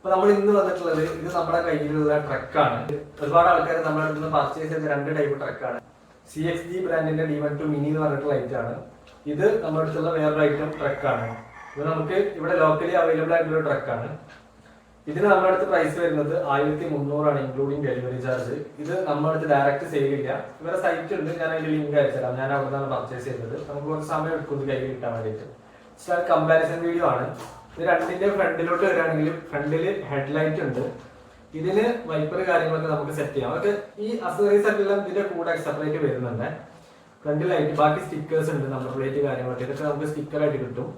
അപ്പൊ നമ്മൾ ഇന്ന് വന്നിട്ടുള്ളത് ഇത് നമ്മുടെ കയ്യിലുള്ള ട്രക്കാണ് ഒരുപാട് ആൾക്കാർ നമ്മുടെ അടുത്ത് നിന്ന് പർച്ചേസ് ചെയ്ത രണ്ട് ടൈപ്പ് ട്രക്കാണ് സി എക്സ് ജി ബ്രാൻഡിന്റെ ഡി വൺ ടു മിനി എന്ന് പറഞ്ഞിട്ടുള്ള ലൈറ്റ് ആണ്. ഇത് നമ്മുടെ അടുത്തുള്ള വേറൊരു ഐറ്റം ട്രക്കാണ് ഇത് നമുക്ക് ഇവിടെ ലോക്കലി അവൈലബിൾ ആയിട്ടുള്ള ട്രക്കാണ് ഇതിന് നമ്മുടെ അടുത്ത് പ്രൈസ് വരുന്നത് ആയിരത്തി മുന്നൂറാണ് ഇൻക്ലൂഡിങ് ഡെലിവറി ചാർജ് ഇത് നമ്മുടെ അടുത്ത് ഡയറക്റ്റ് സെയിൽ ഇല്ല. ഇവരെ സൈറ്റ് ഉണ്ട്. ഞാൻ അതിന്റെ ലിങ്ക് അയച്ചുതരാം ഞാൻ അവിടെ നിന്നാണ് പർച്ചേസ് ചെയ്തത് നമുക്ക് കുറച്ച് സമയം എടുക്കും ഇത് കയ്യിൽ കിട്ടാൻ വേണ്ടിയിട്ട്. കമ്പാരിസൺ വീഡിയോ ആണ്. ഇത് രണ്ടിന്റെ ഫ്രണ്ടിലോട്ട് വരികയാണെങ്കിൽ ഫ്രണ്ടിൽ ഹെഡ്ലൈറ്റ് ഉണ്ട്. ഇതിന് വൈപ്പർ കാര്യങ്ങളൊക്കെ നമുക്ക് സെറ്റ് ചെയ്യാം. അതൊക്കെ ഈ അസറീസ് എല്ലാം ഇതിന്റെ കൂടെ സെപ്പറേറ്റ് വരുന്നുണ്ട് ഫ്രണ്ട് ലൈറ്റ് ബാക്കി സ്റ്റിക്കേഴ്സ് ഉണ്ട് നമ്പർ പ്ലേറ്റ് കാര്യങ്ങളൊക്കെ. ഇതൊക്കെ നമുക്ക് സ്റ്റിക്കർ ആയിട്ട് കിട്ടും.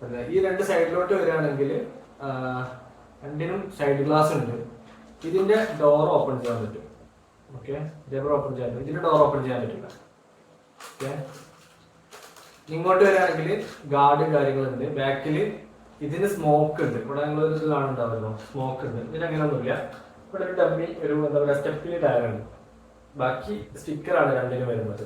പിന്നെ ഈ രണ്ട് സൈഡിലോട്ട് വരികയാണെങ്കിൽ രണ്ടിനും സൈഡ് ഗ്ലാസ് ഉണ്ട്. ഇതിന്റെ ഡോർ ഓപ്പൺ ചെയ്യാൻ പറ്റും. ഓക്കെ ഇതേപോലെ ഓപ്പൺ ചെയ്യാൻ പറ്റും. ഇതിന്റെ ഡോർ ഓപ്പൺ ചെയ്യാൻ പറ്റില്ല. ഓക്കെ ഇങ്ങോട്ട് വരികയാണെങ്കിൽ ഗാർഡ് കാര്യങ്ങളുണ്ട്. ബാക്കിൽ ഇതിന് സ്മോക്ക് ഉണ്ട്. ഇവിടെ നിങ്ങൾ ഇത് കാണുന്നുണ്ടാവല്ലോ സ്മോക്ക് ഉണ്ട്. ഇതിന് അങ്ങനെയൊന്നുമില്ല. ഇവിടെ ഒരു ഡമ്മി ഒരു എന്താ പറയുക സ്റ്റെപ്പിൽ ടയർ ഉണ്ട്. ബാക്കി സ്റ്റിക്കറാണ് രണ്ടിനും വരുന്നത്.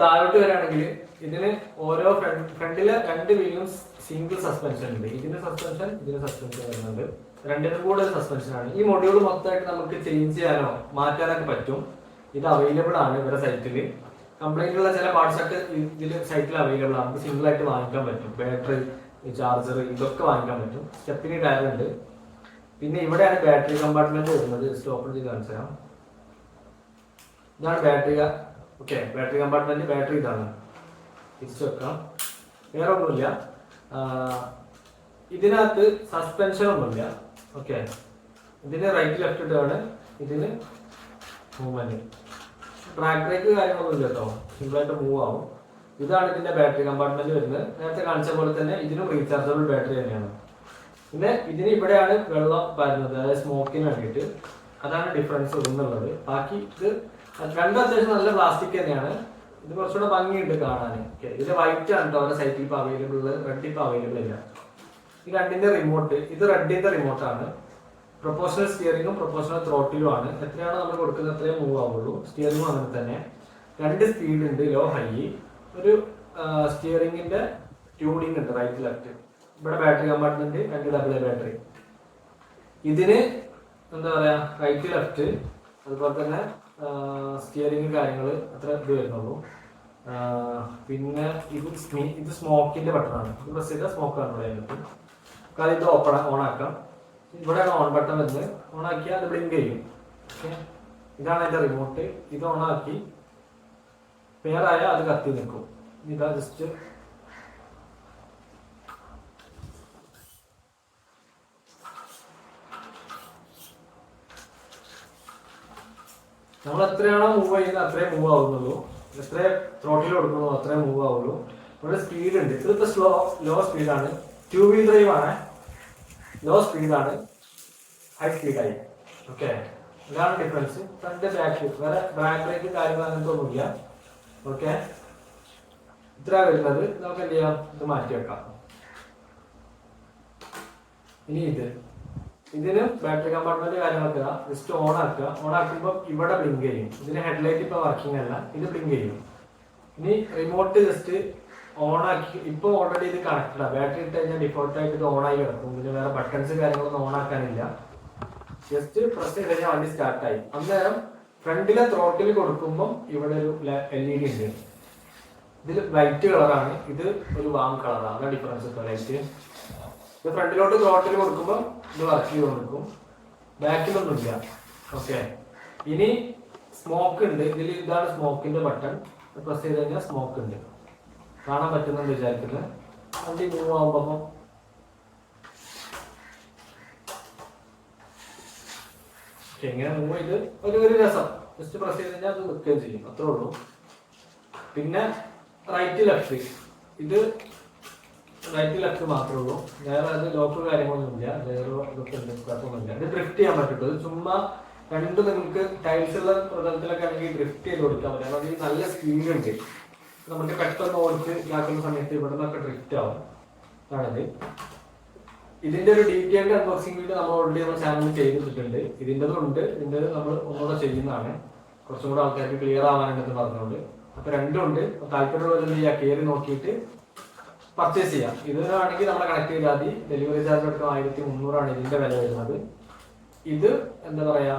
താഴോട്ട് വരാണെങ്കിൽ ഇതിന് ഓരോ ഫ്രണ്ട് ഫ്രണ്ടിലെ രണ്ട് വീലും സിംഗിൾ സസ്പെൻഷൻ ഉണ്ട്. ഇതിന്റെ സസ്പെൻഷൻ ഇതിന് സസ്പെൻഷൻ വരുന്നുണ്ട്. രണ്ടിനും കൂടെ സസ്പെൻഷൻ ആണ്. ഈ മൊഡ്യൂൾ മൊത്തമായിട്ട് നമുക്ക് ചേഞ്ച് ചെയ്യാനോ മാറ്റാനൊക്കെ പറ്റും. ഇത് അവൈലബിൾ ആണ് ഇവരുടെ സൈറ്റിൽ കംപ്ലൈന്റ് ഉള്ള ചില പാർട്സ് ഒക്കെ ഇതിൽ സൈറ്റിൽ അവൈലബിൾ ആണ്. നമുക്ക് സിംഗിൾ ആയിട്ട് വാങ്ങിക്കാൻ പറ്റും. ബാറ്ററി ചാർജർ ഇതൊക്കെ വാങ്ങിക്കാൻ പറ്റും. സ്റ്റെപ്പിന് ഉണ്ട് പിന്നെ ഇവിടെയാണ് ബാറ്ററി കമ്പാർട്ട്മെന്റ് വരുന്നത്. ജസ്റ്റ് ഓപ്പൺ ചെയ്ത് കാണിച്ചു തരാം. ഇതാണ് battery okay battery compartment battery ഇതാണ്. തിരിച്ചു വെക്കാം. വേറെ ഒന്നുമില്ല. ഇതിനകത്ത് സസ്പെൻഷൻ ഒന്നുമില്ല. ഓക്കെ ഇതിന് റൈറ്റ് ലെഫ്റ്റ് ഇട്ടാണ് ഇതിന് മൂവ്മെന്റ് ട്രാക്ക് ബ്രേക്ക് കാര്യങ്ങളൊന്നും ഇല്ല കേട്ടോ സിമ്പിളായിട്ട് മൂവ് ആവും. ഇതാണ് ഇതിന്റെ ബാറ്ററി കമ്പാർട്ട്മെന്റ് വരുന്നത്. നേരത്തെ കാണിച്ച പോലെ തന്നെ ഇതിനും റീചാർജബിൾ ബാറ്ററി തന്നെയാണ്. പിന്നെ ഇതിന് ഇവിടെയാണ് വെള്ളം വരുന്നത് അതായത് സ്മോക്കിന് വേണ്ടിയിട്ട്. അതാണ് ഡിഫറൻസ് ഒന്നുള്ളത് ബാക്കി ഇത് രണ്ടും അത്യാവശ്യം നല്ല പ്ലാസ്റ്റിക് തന്നെയാണ്. ഇത് കുറച്ചുകൂടെ ഭംഗിയുണ്ട് കാണാൻ ഇതിൽ വൈറ്റ് ആണ് കേട്ടോ അവരുടെ സൈറ്റിൽ ഇപ്പോൾ അവൈലബിൾ ഉള്ളത്. റെഡ് ഇപ്പോൾ അവൈലബിൾ ഇല്ല. ഈ രണ്ടിന്റെ റിമോട്ട് ഇത് റെഡിന്റെ ആണ്. പ്രൊപ്പോഷണൽ സ്റ്റിയറിംഗും പ്രൊപ്പോഷണൽ ത്രോട്ടിലും ആണ്. എത്രയാണോ നമ്മൾ കൊടുക്കുന്നത് അത്രയും മൂവ് ആവുള്ളൂ. സ്റ്റിയറിംഗും അങ്ങനെ തന്നെ. രണ്ട് സ്പീഡ് ഉണ്ട് ലോ ഹൈ ഒരു സ്റ്റിയറിംഗിന്റെ ട്യൂണിംഗ് ഉണ്ട് റൈറ്റ് ലെഫ്റ്റ് ഇവിടെ ബാറ്ററി കമ്പാർട്ട്മെന്റ് രണ്ട് ഡബിൾ എ ബാറ്ററി ഇതിന് എന്താ പറയാ റൈറ്റ് ലെഫ്റ്റ് അതുപോലെ തന്നെ സ്റ്റിയറിംഗ് കാര്യങ്ങൾ അത്ര ഇത് വരുന്നുള്ളൂ. പിന്നെ ഇത് ഇത് സ്മോക്കിന്റെ ബട്ടണാണ് ഇത് പ്രസ് ചെയ്താൽ സ്മോക്ക് ആണ് ഇവിടെ അതിനകത്ത് കാര്യം ഇത് ഓപ്പൺ ഓൺ ആക്കാം. ഇവിടെയാണ് ഓൺ ബട്ടൺ വരുന്നത്. ഓൺ ആക്കിയാൽ അത് ബ്ലിങ്ക് ചെയ്യും. ഇതാണ് അതിന്റെ റിമോട്ട് ഇത് ഓൺ ആക്കി പേരായ അത് കത്തി നിൽക്കും. ഇതാ ജസ്റ്റ് നമ്മൾ എത്രയാണോ മൂവ് ചെയ്യുന്നത് അത്രയും മൂവ് ആവുന്നുള്ളൂ. എത്ര ത്രോട്ടിൽ കൊടുക്കുന്നു അത്രയും മൂവ് ആവുള്ളൂ. ഇവിടെ സ്പീഡ് ഉണ്ട്. ഇതിപ്പോ സ്ലോ ലോ സ്പീഡാണ് ടു വീൽ ഡ്രൈവ് ആണ്. ലോ സ്പീഡാണ് ഹൈ സ്പീഡായി ഓക്കെ ഇതാണ് ഡിഫറൻസ് ഫ്രണ്ട് ബാക്ക് വേറെ ബാക്ക് ബ്രേക്ക് കാര്യങ്ങൾ അങ്ങനത്തെ ഒന്നുമില്ല. ഓക്കെ? ഇത്ര വരുന്നത് നമുക്ക് എന്ത് ചെയ്യാം? ഇത് മാറ്റി വെക്കാം. ഇനി ഇത്. ഇതിന് ബാറ്ററി കമ്പാർട്ട്മെന്റ് കാര്യങ്ങളൊക്കെ ജസ്റ്റ് ഓൺ ആക്കുക. ഓൺ ആക്കുമ്പോൾ ഇവിടെ ബ്ലിങ്ക് ചെയ്യും. ഇതിന് ഹെഡ്ലൈറ്റ് ഇപ്പൊ വർക്കിംഗ് അല്ല. ഇത് ബ്ലിങ്ക് ചെയ്യും. ഇനി റിമോട്ട് ജസ്റ്റ് ഓൺ ആക്കി. ഇപ്പൊ ഓൾറെഡി ഇത് കണക്റ്റഡ് ബാറ്ററി ഇട്ട് കഴിഞ്ഞാൽ ഡിഫോൾട്ട് ആയിട്ട് ഇത് ഓൺ ആയി കിടക്കും. ഇതിന് വേറെ ബട്ടൺസ് കാര്യങ്ങളൊന്നും ഓൺ ആക്കാനില്ല. ജസ്റ്റ് പ്രസ് ചെയ്ത് കഴിഞ്ഞാൽ വണ്ടി സ്റ്റാർട്ടായി അന്നേരം ഫ്രണ്ടിലെ ത്രോട്ടിൽ കൊടുക്കുമ്പോൾ ഇവിടെ ഒരു എൽ ഇ ഡി ഉണ്ട് ഇതിൽ വൈറ്റ് കളറാണ് ഇത് ഒരു വാം കളറാണ് ഡിഫറൻസ് ഇപ്പോൾ ലൈറ്റ് ഇത് ഫ്രണ്ടിലോട്ട് ത്രോട്ടിൽ കൊടുക്കുമ്പോൾ ഇത് വർക്ക് ചെയ്ത് കൊടുക്കും. ബാക്കിലൊന്നുമില്ല. ഓക്കെ ഇനി സ്മോക്ക് ഉണ്ട്. ഇതിൽ ഇതാണ് സ്മോക്കിന്റെ ബട്ടൺ പ്രസ് ചെയ്ത് കഴിഞ്ഞാൽ സ്മോക്ക് ഉണ്ട്. കാണാൻ പറ്റുന്നുണ്ട് വിചാരിക്കുന്നത്? വണ്ടി മൂവ് ആകുമ്പോൾ പക്ഷെ ഇങ്ങനെ മൂവ് ചെയ്ത് ഒരു ഒരു രസം. ജസ്റ്റ് പ്രസ് ചെയ്ത് കഴിഞ്ഞാൽ അത് നിൽക്കുകയും ചെയ്യും. അത്രേ ഉള്ളൂ. പിന്നെ റൈറ്റ് ലെഫ്റ്റ് ഇത് റൈറ്റ് ലെഫ്റ്റ് മാത്രമേ ഉള്ളൂ. വേറെ അത് ലോക്ക് കാര്യങ്ങളൊന്നുമില്ല വേറെ ഇതൊക്കെ കുഴപ്പമൊന്നുമില്ല ഇത് ഡ്രിഫ്റ്റ് ചെയ്യാൻ പറ്റുള്ളൂ ചുമ്മാ രണ്ട് നിങ്ങൾക്ക് ടൈൽസ് ഉള്ള പ്രതലത്തിലൊക്കെ ആണെങ്കിൽ ഡ്രിഫ്റ്റ് ചെയ്ത് കൊടുക്കാൻ പറ്റും. ഇതിന് നല്ല സ്പീഡ് ഉണ്ട്. നമുക്ക് പെട്ടെന്ന് ഓടിച്ച് ഇതാക്കുന്ന സമയത്ത് ഇവിടെ നിന്നൊക്കെ ഡ്രിഫ്റ്റ് ആവും. ആണത് ഇതിന്റെ ഒരു ഡീറ്റെയിൽഡ് അൺബോക്സിംഗ് വീഡിയോ നമ്മൾ ഓൾറെഡി നമ്മുടെ ചാനലിൽ ചെയ്തിട്ടുണ്ട്. ഇതിന്റെതും ഉണ്ട്. ഇതിന്റെ നമ്മൾ ഒന്നുകൂടെ ചെയ്യുന്നതാണ്. കുറച്ചും കൂടെ ആൾക്കാർക്ക് ക്ലിയർ ആവാനുണ്ടെന്ന് പറഞ്ഞുകൊണ്ട്. അപ്പൊ രണ്ടും ഉണ്ട്. താല്പര്യമുള്ളവർ ചെയ്യുക? കയറി നോക്കിയിട്ട് പർച്ചേസ് ചെയ്യാം ഇതിനാണെങ്കിൽ നമ്മളെ കണക്ട് ചെയ്താൽ മതി. ഡെലിവറി ചാർജ് അടക്കം ആയിരത്തി മുന്നൂറാണ് ഇതിന്റെ വില വരുന്നത്. ഇത് എന്താ പറയാ?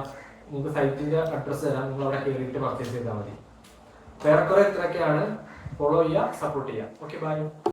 നിങ്ങൾക്ക് സൈറ്റിന്റെ അഡ്രസ്സ് തരാം. നിങ്ങൾ അവിടെ കയറിയിട്ട് പർച്ചേസ് ചെയ്താൽ മതി. വേറെ കുറെ ഇത്രയൊക്കെയാണ് ഫോളോ ചെയ്യുക സപ്പോർട്ട് ചെയ്യുക. Okay bye